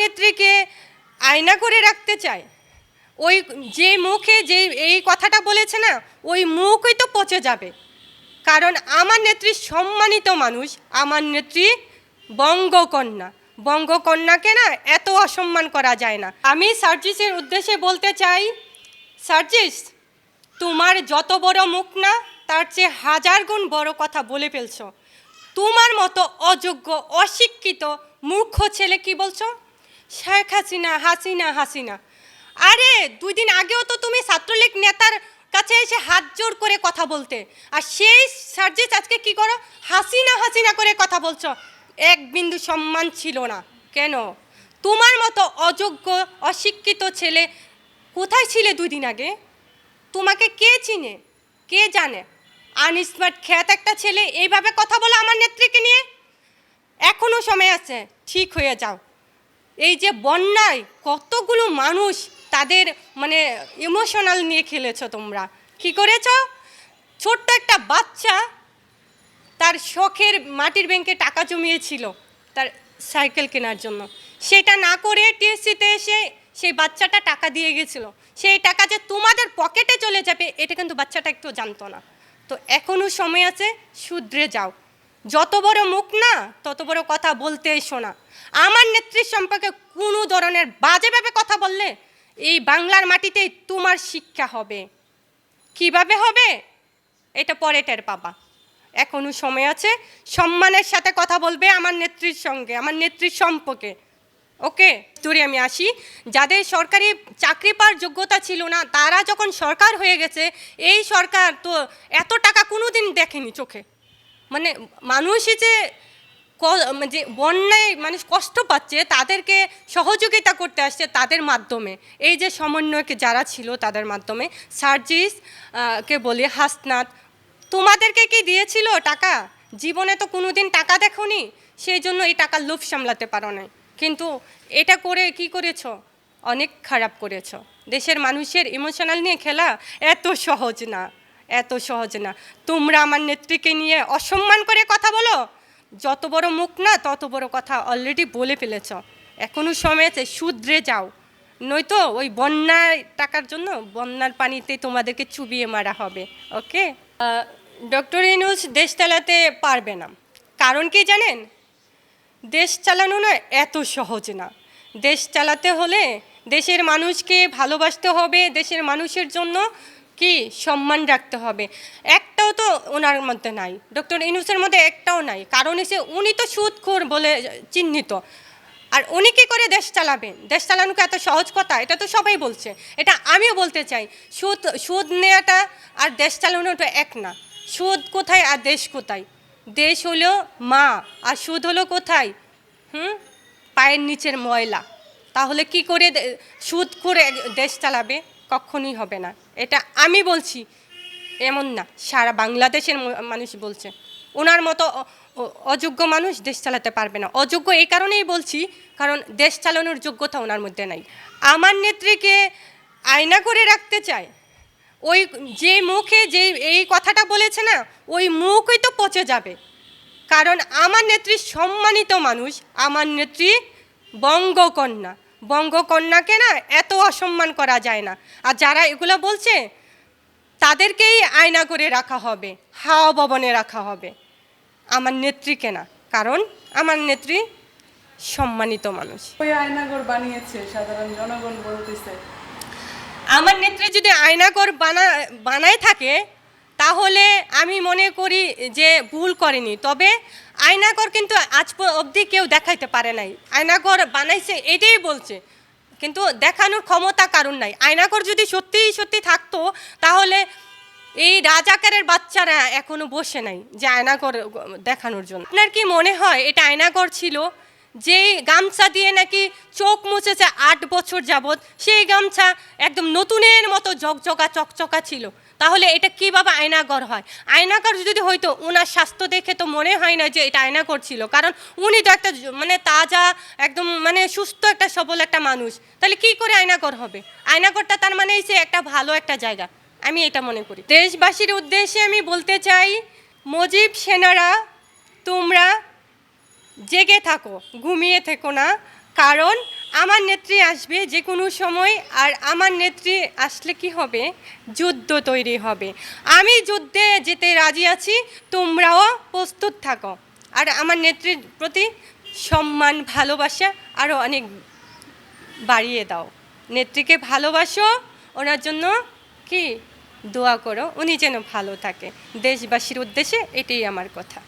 নেত্রীকে আয়না করে রাখতে চায়। ওই যে মুখে যে এই কথাটা বলেছে না, ওই মুখই তো পচে যাবে। কারণ আমার নেত্রী সম্মানিত মানুষ, আমার নেত্রী বঙ্গকন্যা। বঙ্গকন্যাকে না এত অসম্মান করা যায় না। আমি সার্জিসের উদ্দেশ্যে বলতে চাই, সার্জিস, তোমার যত বড় মুখ না, তার চেয়ে হাজার গুণ বড় কথা বলে ফেলছো। তোমার মতো অযোগ্য, অশিক্ষিত, মূর্খ ছেলে কি বলছো? শেখ হাসিনা হাসিনা হাসিনা। আরে, দুই দিন আগেও তো তুমি ছাত্রলীগ নেতার কাছে এসে হাত জোর করে কথা বলতে। আর সেই সার্জিস আজকে কি করো? হাসিনা হাসিনা করে কথা বলছো। এক বিন্দু সম্মান ছিল না। কেন? তোমার মতো অযোগ্য, অশিক্ষিত ছেলে কোথায় ছিলে দুই দিন আগে? তোমাকে কে চিনে? কে জানে? আনস্মার্ট খ্যাত একটা ছেলে এইভাবে কথা বলে আমার নেত্রীকে নিয়ে? এখনও সময় আছে। ঠিক হয়ে যাও। এই যে বন্যায় কতগুলো মানুষ তাদের মানে ইমোশনাল নিয়ে খেলেছো তোমরা? কি করেছ? ছোট্ট একটা বাচ্চা তার শখের মাটির ব্যাংকে টাকা জমিয়েছিল তার সাইকেল কেনার জন্য। সেটা না করে টিএসসিতে এসে সেই বাচ্চাটা টাকা দিয়ে গেছিল। সেই টাকা যে তোমাদের পকেটে চলে যাবে, এটা কিন্তু বাচ্চাটা একটু জানতো না। তো এখনও সময় আছে শুধরে যাও। যত বড় মুখ না, তত বড় কথা বলতে এসো না আমার নেত্রীর সম্পর্কে কোনো ধরনের বাজেভাবে কথা বললে এই বাংলার মাটিতেই তোমার শিক্ষা হবে। কীভাবে হবে? এটা পরে টের পাবা এখনও সময় আছে, সম্মানের সাথে কথা বলবে আমার নেত্রীর সঙ্গে, আমার নেত্রীর সম্পর্কে। ওকে? দূরে আমি আসি। যাদের সরকারি চাকরি পাওয়ার যোগ্যতা ছিল না, তারা যখন সরকার হয়ে গেছে, এই সরকার তো এত টাকা কোনো দিন দেখেনি চোখে। মানে মানুষই যে যে বন্যায় মানুষ কষ্ট পাচ্ছে, তাদেরকে সহযোগিতা করতে আসছে তাদের মাধ্যমে। এই যে সমন্বয়কে যারা ছিল তাদের মাধ্যমে। সার্জিস কে বলি? হাসনাত। তোমাদেরকে কি দিয়েছিল টাকা? জীবনে তো কোনো দিন টাকা দেখোনি, সেই জন্য এই টাকার লোভ সামলাতে পারো না কিন্তু এটা করে কি করেছ? অনেক খারাপ করেছ। দেশের মানুষের ইমোশনাল নিয়ে খেলা এত সহজ না। এত সহজ না। তোমরা আমার নেত্রীকে নিয়ে অসম্মান করে কথা বলো? যত বড় মুখ না, তত বড় কথা অলরেডি বলে ফেলেছ। এখনও সময় আছে শুধরে যাও। নয়তো ওই বন্যার টাকার জন্য বন্যার পানিতে তোমাদেরকে চুবিয়ে মারা হবে। ওকে ডক্টর ইনুস দেশ চালাতে পারবে না। কারণ কি জানেন? দেশ চালানো না এত সহজ না। দেশ চালাতে হলে দেশের মানুষকে ভালোবাসতে হবে, দেশের মানুষের জন্য কি সম্মান রাখতে হবে। একটাও তো ওনার মধ্যে নাই। ডক্টর ইনুসের মধ্যে একটাও নাই। কারণ এসে উনি তো সুদখোর বলে চিহ্নিত। আর উনি কী করে দেশ চালাবেন? দেশ চালানোকে এত সহজ কথা? এটা তো সবাই বলছে। এটা আমিও বলতে চাই। সুদ সুদ নেওয়াটা আর দেশ চালানোটা এক না। সুদ কোথায় আর দেশ কোথায়? দেশ হলো মা, আর সুদ হলো কোথায়? হুম? পায়ের নিচের ময়লা। তাহলে কি করে সুদ করে দেশ চালাবে? কখনই হবে না। এটা আমি বলছি, এমন না। সারা বাংলাদেশের মানুষ বলছে। ওনার মতো অযোগ্য মানুষ দেশ চালাতে পারবে না। অযোগ্য এই কারণেই বলছি, কারণ দেশ চালানোর যোগ্যতা ওনার মধ্যে নাই। আমার নেত্রীকে আয়না করে রাখতে চায়। ওই যে মুখে যে এই কথাটা বলেছে না, ওই মুখই তো পচে যাবে। কারণ আমার নেত্রী সম্মানিত মানুষ, আমার নেত্রী বঙ্গকন্যা। বঙ্গকন্যাকে না এত অসম্মান করা যায় না। আর যারা এগুলো বলছে তাদেরকেই আয়না করে রাখা হবে হাওয়া ভবনে রাখা হবে। আমার নেত্রীকে না কারণ আমার নেত্রী সম্মানিত মানুষ। ওই আয়নাগর বানিয়েছে সাধারণ জনগণ বলতেছে। আমার নেত্রী যদি আয়নাঘর বানা বানায় থাকে তাহলে আমি মনে করি যে ভুল করেনি। তবে আয়নাঘর কিন্তু আজ অবধি কেউ দেখাইতে পারে নাই। আয়নাঘর বানাইছে এটাই বলছে। কিন্তু দেখানোর ক্ষমতা কারণ নাই। আয়নাঘর যদি সত্যিই সত্যি থাকতো, তাহলে এই রাজাকারের বাচ্চারা এখনও বসে নাই যে আয়নাঘর দেখানোর জন্য। আপনার কি মনে হয় এটা আয়নাঘর ছিল? যেই গামছা দিয়ে নাকি চোখ মুছেছে আট বছর যাবৎ, সেই গামছা একদম নতুনের মতো জকজকা চকচকা ছিল। তাহলে এটা কীভাবে আয়নাঘর হয়? আয়নাঘর যদি হয়তো ওনার স্বাস্থ্য দেখে তো মনে হয় না যে এটা আয়নাঘর ছিল, কারণ উনি তো একটা মানে তাজা, একদম মানে সুস্থ একটা সবল একটা মানুষ। তাহলে কি করে আয়নাঘর হবে? আয়নাঘরটা তার মানে সে একটা ভালো একটা জায়গা। আমি এটা মনে করি। দেশবাসীর উদ্দেশ্যে আমি বলতে চাই, মজিব সেনারা, তোমরা জেগে থাকো, ঘুমিয়ে থেকো না। কারণ আমার নেত্রী আসবে যে কোনো সময় আর আমার নেত্রী আসলে কি হবে? যুদ্ধ তৈরি হবে। আমি যুদ্ধে যেতে রাজি আছি, তোমরাও প্রস্তুত থাকো। আর আমার নেত্রীর প্রতি সম্মান, ভালোবাসা আরও অনেক বাড়িয়ে দাও। নেত্রীকে ভালোবাসো, ওনার জন্য কি? দোয়া করো, উনি যেন ভালো থাকে। দেশবাসীর উদ্দেশ্যে এটাই আমার কথা।